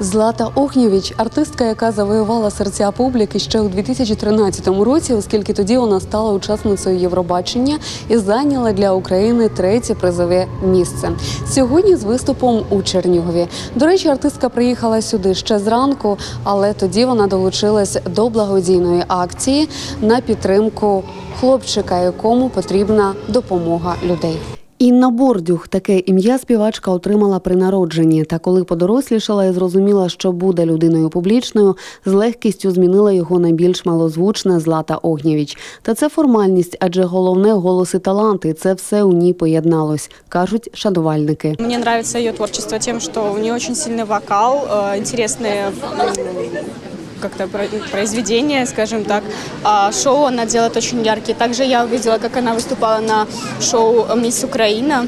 Злата Охнєвіч – артистка, яка завоювала серця публіки ще у 2013 році, оскільки тоді вона стала учасницею Євробачення і зайняла для України третє призове місце. Сьогодні з виступом у Чернігові. До речі, артистка приїхала сюди ще зранку, але тоді вона долучилась до благодійної акції на підтримку хлопчика, якому потрібна допомога людей. Інна Бордюх таке ім'я співачка отримала при народженні. Та коли подорослішала і зрозуміла, що буде людиною публічною, з легкістю змінила його на більш малозвучне Злата Огнєвіч. Та це формальність, адже головне голос і таланти. Це все у ній поєдналось, кажуть шанувальники. Мне нравится ее творчество тем, что у нее очень сильный вокал, э, интересные м, как-то про- произведения, скажем так. А шоу она делает очень яркие. Также я увидела, как она выступала на шоу «Мисс Украина».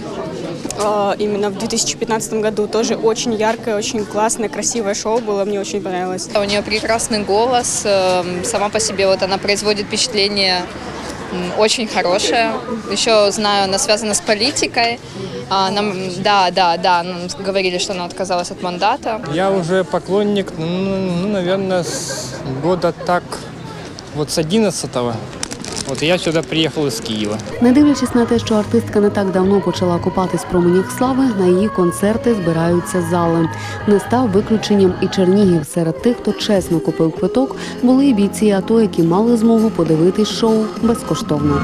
э, Именно в 2015 году тоже очень яркое, очень классное, красивое шоу было, мне очень понравилось. У нее прекрасный голос, эм, сама по себе вот она производит впечатление м, очень хорошая. Еще знаю, она связана с политикой. А, нам, да, да, да, нам говорили, что она отказалась от мандата. Я уже поклонник, ну, ну, наверное, с года так, вот с 11-го. Вот я сюда приїхала з Києва, Не дивлячись на те, що артистка не так давно почала купатись в променях слави, на її концерти збираються зали. Не став виключенням і Чернігів. Серед тих, хто чесно купив квиток, були і бійці АТО, які мали змогу подивитись шоу безкоштовно.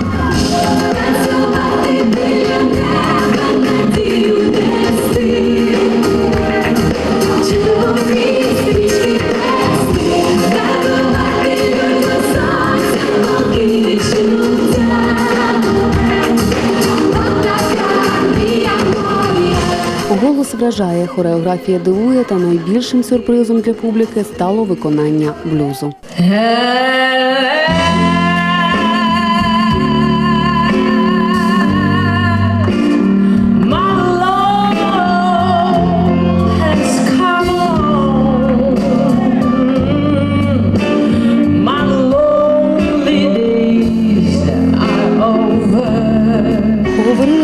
Вражає, хореографія дивує, та найбільшим сюрпризом для публіки стало виконання блюзу.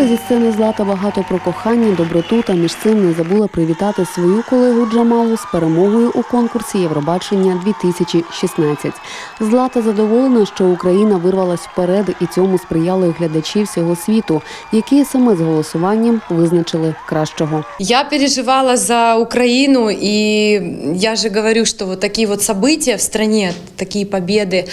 зі сцени Злата багато про кохання, доброту та між цим не забула привітати свою колегу Джамалу з перемогою у конкурсі Євробачення 2016. Злата задоволена, що Україна вирвалась вперед, і цьому сприяли й глядачі всього світу, які саме з голосуванням визначили кращого. Я переживала за Украину, и я же говорю, что вот такие вот события в стране, такие победы,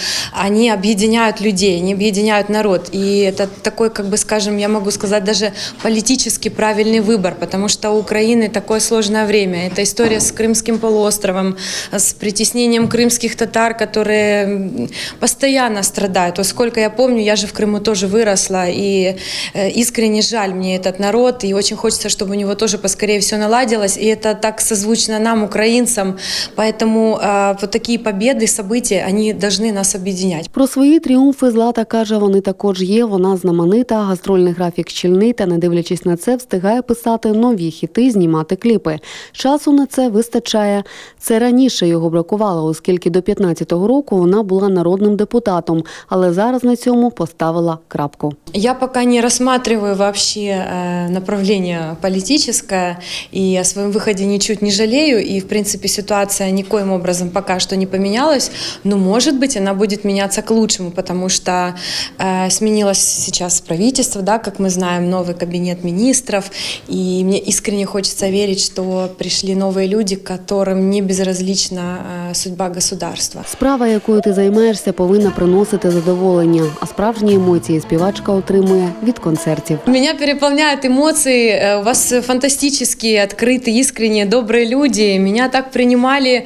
они объединяют людей, они объединяют народ. И это такой, как бы скажем, я могу сказать, даже политически правильный выбор, потому что у Украины такое сложное время. Это история с Крымским полуостровом, с притеснением крымских татар, которые м, постоянно страдают. Вот сколько я помню, я же в Крыму тоже выросла, и э, искренне жаль мне этот народ, и очень хочется, чтобы у него тоже поскорее все наладилось, и это так созвучно нам, украинцам, поэтому э, вот такие победы, события, они должны нас объединять. Про свої тріумфи Злата каже, вони також є. Вона знаменита, гастрольний графік щільний, та не дивлячись на це, встигає писати нові хіти, знімати кліпи. Часу на це вистачає. Це раніше його бракувало, оскільки до 15-го року вона була народним депутатом, але зараз на цьому поставила крапку. Я пока не рассматриваю вообще э, направление политическое, и о своем выходе ничуть не жалею, и, в принципе, ситуация никоим образом пока что не поменялась, но, может быть, она будет меняться к лучшему, потому что э, сменилось сейчас правительство, да, как мы знаем, новый кабинет министров, и мне искренне хочется верить, что пришли новые люди, которым не безразлична э, судьба государства. Справа, якою ти займаєшся, повинна приносити задоволення, а справжні емоції співачка отримує від концертів. Меня переполняют эмоции. Э, У вас фантастические, открытые, искренние, добрые люди. Меня так принимали.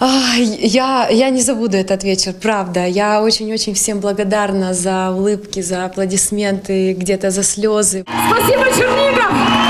Ай, Я, я не забуду этот вечер, правда. Я очень-очень всем благодарна за улыбки, за аплодисменты, где-то за слезы. Спасибо, Чернигов!